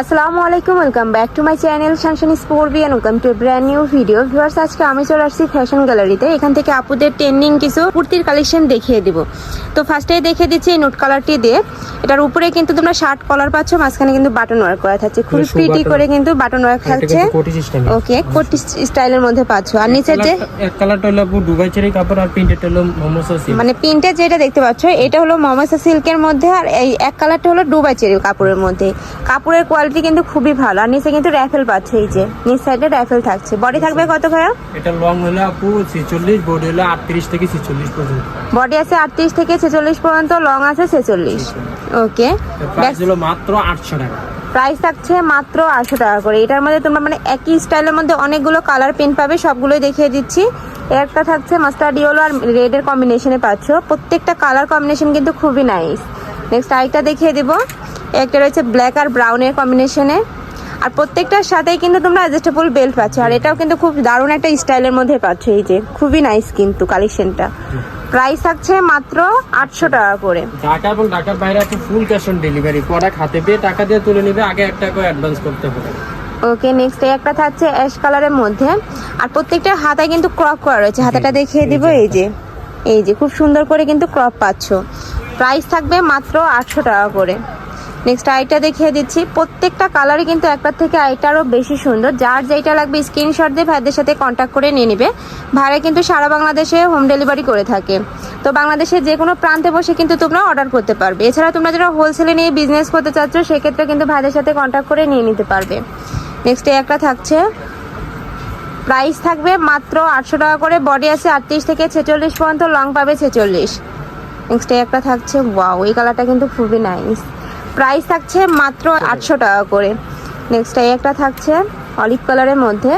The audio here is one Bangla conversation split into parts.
আসসালামু আলাইকুম welcome back to my channel শানশান স্পোর্বি and welcome to brand new video viewers আজকে আমি চলে আসছি ফ্যাশন গ্যালারিতে এখান থেকে আপুদের ট্রেন্ডিং কিছু কুর্তির কালেকশন দেখিয়ে দিব। তো ফার্স্টেই দেখিয়ে দিচ্ছি এই নোট কালারটি দিয়ে। এটার উপরে কিন্তু তোমরা শার্ট কলার পাচ্ছ মাঝখানে কিন্তু বাটন ওয়ার্ক করা থাকছে। খুবই এটা প্রিটি করে কিন্তু বাটন ওয়ার্ক থাকছে। ওকে কোটি স্টাইলের মধ্যে পাচ্ছ। আর নিচের যে কালারটা হলো দুবাই চেরি কাপড় আর প্রিন্টেড হলো মোমোস সিল্ক মানে প্রিন্টে যেটা দেখতে পাচ্ছ এটা হলো মমাসা সিল্কের মধ্যে আর এই এক কালারটা হলো চেরি কাপড়ের মধ্যে। কাপড়ের কোয়ালিটি কিন্তু খুবই ভালো। আর নিচে কিন্তু র্যাফেল পাচ্ছ এই যে। নিচ সাইডে র্যাফেল থাকছে। বডি থাকবে কত ভাইয়া? এটা লং হলো আপু ছিচল্লিশ বডি হলো আটত্রিশ থেকে ছিচল্লিশ পর্যন্ত। বডি আছে আটত্রিশ থেকে ছেচল্লিশ পর্যন্ত লং আছে ছেচল্লিশ। ওকে প্রাইস হলো মাত্র আটশো টাকা। প্রাইস থাকছে মাত্র আটশো টাকা করে। এটার মধ্যে তোমরা মানে একই স্টাইলের মধ্যে অনেকগুলো কালার প্রিন্ট পাবে সবগুলোই দেখিয়ে দিচ্ছি। একটা থাকছে মাস্টার্ড ইয়েলো আর রেডের কম্বিনেশনে পাচ্ছ। প্রত্যেকটা কালার কম্বিনেশন কিন্তু খুবই নাইস নেক্সট আরেকটা দেখিয়ে দিব। একটা রয়েছে ব্ল্যাক আর ব্রাউনের কম্বিনেশনে আর প্রত্যেকটার সাথেই কিন্তু তোমরা অ্যাডজাস্টেবল বেল্ট পাচ্ছ। আর এটাও কিন্তু খুব দারুণ একটা স্টাইলের মধ্যে পাচ্ছ এই যে। খুবই নাইস কিন্তু কালেকশনটা প্রাইস থাকছে মাত্র আটশো টাকা করে। ঢাকা এবং ঢাকার বাইরে আপু full cash on delivery product হাতে পেয়ে টাকা দিয়ে তুলে নেবে আগে এক টাকা অ্যাডভান্স করতে হবে। ওকে নেক্সট এই একটা থাকছে অ্যাশ কালারের মধ্যে। আর প্রত্যেকটা হাতায় কিন্তু ক্রপ করা রয়েছে। হাতাটা দেখিয়ে দিব এই যে। এই যে খুব সুন্দর করে কিন্তু ক্রপ পাচ্ছ। প্রাইস থাকবে মাত্র আটশো টাকা করে। নেক্সট আইটা দেখিয়ে দিচ্ছি। প্রত্যেকটা কালারই কিন্তু একটার থেকে আইটারও বেশি সুন্দর। যার যেটা লাগবে স্ক্রিনশট দিয়ে ভাইদের সাথে কন্ট্যাক্ট করে নিয়ে নিবে। ভাড়া কিন্তু সারা বাংলাদেশে হোম ডেলিভারি করে থাকে। তো বাংলাদেশের যে কোনো প্রান্তে বসে কিন্তু তোমরা অর্ডার করতে পারবে। এছাড়া তোমরা যারা হোলসেলে নিয়ে বিজনেস করতে চাচ্ছ, সেক্ষেত্রে কিন্তু ভাইদের সাথে কন্ট্যাক্ট করে নিয়ে নিতে পারবে। নেক্সট এই একটা থাকছে। প্রাইস থাকবে মাত্র আটশো টাকা করে। বডি আছে আটত্রিশ থেকে ছেচল্লিশ পর্যন্ত লং পাবে ছেচল্লিশ। নেক্সট এই একটা থাকছে ওয়াও এই কালারটা কিন্তু খুবই নাইস প্রাইস থাকছে মাত্র আটশো টাকা করে। নেক্সট এই একটা থাকছে অলিভ কালারের মধ্যে।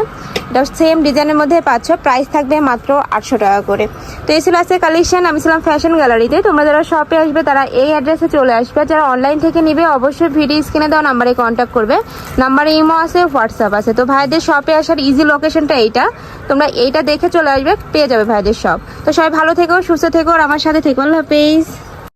এটা সেম ডিজাইনের মধ্যে পাচ্ছ প্রাইস থাকবে মাত্র আটশো টাকা করে। তো এই ছিল আজকে কালেকশন আমি ছিলাম ফ্যাশন গ্যালারিতে তোমরা যারা শপে আসবে তারা এই অ্যাড্রেসে চলে আসবে। যারা অনলাইন থেকে নিবে অবশ্যই ভিডিও স্ক্রিনে দেওয়া নাম্বারে কন্ট্যাক্ট করবে। নাম্বারে ইমো আছে হোয়াটসঅ্যাপ আছে। তো ভাইদের শপে আসার ইজি লোকেশনটা এইটা। তোমরা এইটা দেখে চলে আসবে পেয়ে যাবে ভাইদের শপ তো সবাই ভালো থেকো সুস্থ থেকো আর আমার সাথে থেকো। আল্লাহ হাফেজ।